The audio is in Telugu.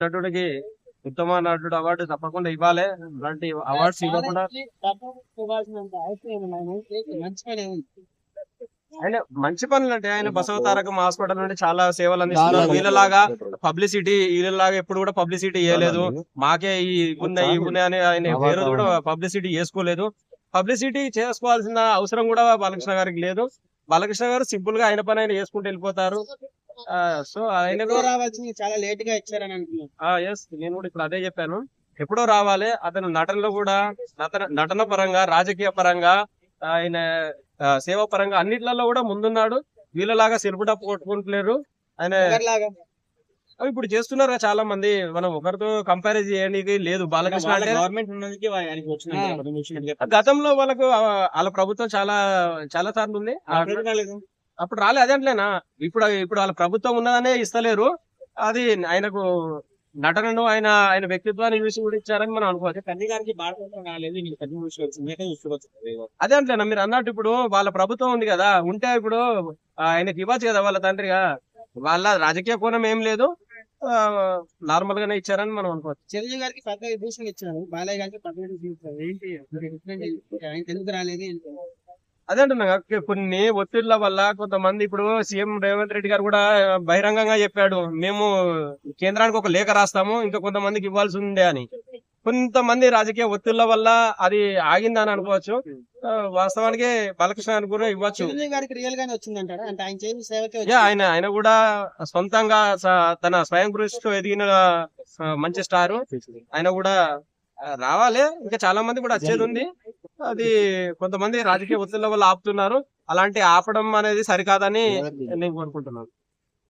నటుడికి ఉత్తమ నటుడు అవార్డు తప్పకుండా ఇవ్వాలి. అలాంటి అవార్డ్స్ ఇవ్వకుండా ఆయన మంచి పనులు అంటే ఆయన బసవ తారకం హాస్పిటల్ నుండి చాలా సేవలు అందిస్తున్నారు. వీళ్ళలాగా పబ్లిసిటీ వీళ్ళలాగా ఎప్పుడు కూడా పబ్లిసిటీ చేయలేదు మాకే ఈ ఉన్నాయి ఈ ఉన్నాయి అని ఆయన పేరు కూడా పబ్లిసిటీ చేసుకోలేదు. పబ్లిసిటీ చేసుకోవాల్సిన అవసరం కూడా బాలకృష్ణ గారికి లేదు. బాలకృష్ణ గారు సింపుల్గా ఆయన పని ఆయన చేసుకుంటూ వెళ్ళిపోతారు. సో ఆయన ఎప్పుడో రావాల్సింది చాలా లేట్గా ఇచ్చారని అంటున్నారు. ఎస్ నేను కూడా ఇప్పుడు అదే చెప్పాను. ఎప్పుడో రావాలి అతను నటనలో కూడా నటన నటన పరంగా రాజకీయ పరంగా ఆయన సేవ పరంగా అన్నిట్లలో కూడా ముందున్నాడు. వీళ్ళలాగా సెల్ఫ్ డప్ కొట్టుకుంటలేరు. ఆయన ఇప్పుడు చేస్తున్నారు చాలా మంది మనం ఒకరితో కంపేర్ చేయడానికి లేదు. బాలకృష్ణ అంటే గవర్నమెంట్ గతంలో వాళ్ళకు వాళ్ళ ప్రభుత్వం చాలా చాలా సార్లు ఉంది. అప్పుడు రాలే అదే అంటలేనా? ఇప్పుడు ఇప్పుడు వాళ్ళ ప్రభుత్వం ఉన్నదనే ఇస్తలేరు. అది ఆయనకు నటనను ఆయన ఆయన వ్యక్తిత్వాన్ని చూసి కూడా ఇచ్చారని మనం అనుకోవచ్చు. కన్నీ గారికి రాలేదు అదే అంటలేనా? మీరు అన్నట్టు ఇప్పుడు వాళ్ళ ప్రభుత్వం ఉంది కదా ఉంటే ఇప్పుడు ఆయనకి ఇవ్వచ్చు కదా వాళ్ళ తండ్రిగా. వాళ్ళ రాజకీయ కోణం ఏం లేదు. నార్మల్ గానే ఇచ్చారని మనం అనుకోవచ్చు. చిరంజీవి గారికి పెద్ద విభూషణ ఇచ్చారు. బాలయ్య గారికి పెద్ద ఏంటి? ఎందుకు రాలేదు? అదే అంటున్నా కొన్ని ఒత్తిళ్ళ వల్ల కొంతమంది ఇప్పుడు సీఎం రేవంత్ రెడ్డి గారు కూడా బహిరంగంగా చెప్పాడు మేము కేంద్రానికి ఒక లేఖ రాస్తాము ఇంకా కొంతమందికి ఇవ్వాల్సి ఉండే అని. కొంతమంది రాజకీయ ఒత్తిళ్ళ వల్ల అది ఆగిందని అనుకోవచ్చు. వాస్తవానికి బాలకృష్ణ గారికి కూడా ఇవ్వచ్చు. ఆయన. ఆయన కూడా సొంతంగా తన స్వయం కృషితో ఎదిగిన మంచి స్టార్. ఆయన కూడా రావాలి. ఇంకా చాలా మంది కూడా వచ్చేది ఉంది. అది కొంతమంది రాజకీయ ఒత్తిళ్ళ వల్ల ఆపుతున్నారు. అలాంటి ఆపడం అనేది సరికాదని నేను కోరుకుంటున్నాను